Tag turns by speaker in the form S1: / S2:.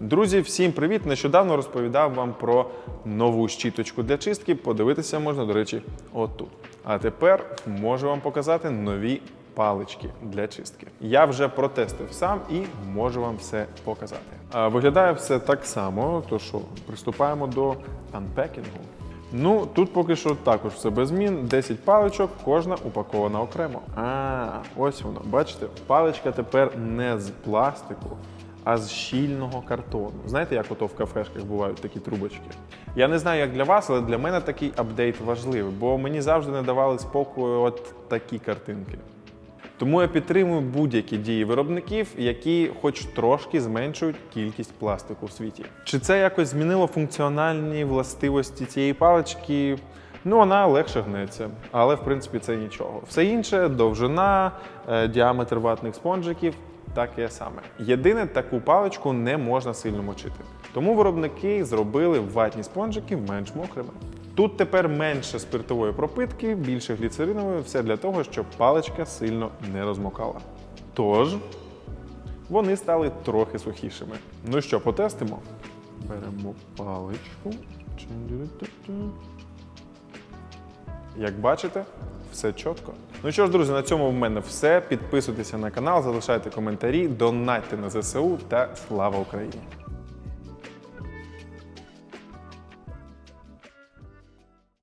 S1: Друзі, всім привіт! Нещодавно розповідав вам про нову щіточку для чистки. Подивитися можна, до речі, отут. А тепер можу вам показати нові палички для чистки. Я вже протестив сам і можу вам все показати. Виглядає все так само, то що приступаємо до анпекінгу. Ну, тут поки що також все без змін. 10 паличок, кожна упакована окремо. А, ось воно. Бачите, паличка тепер не з пластику, а з щільного картону. Знаєте, як ото в кафешках бувають такі трубочки? Я не знаю, як для вас, але для мене такий апдейт важливий, бо мені завжди не давали спокою от такі картинки. Тому я підтримую будь-які дії виробників, які хоч трошки зменшують кількість пластику в світі. Чи це якось змінило функціональні властивості цієї палички? Ну, вона легше гнеться, але в принципі це нічого. Все інше довжина, е, діаметр ватних спонжиків таке саме. Єдине, таку паличку не можна сильно мочити. Тому виробники зробили ватні спонжики менш мокрими. Тут тепер менше спиртової пропитки, більше гліцеринової, все для того, щоб паличка сильно не розмокала. Тож, вони стали трохи сухішими. Ну що, потестимо? Беремо паличку. Як бачите, все чітко. Ну що ж, друзі, на цьому в мене все. Підписуйтеся на канал, залишайте коментарі, донатьте на ЗСУ та слава Україні!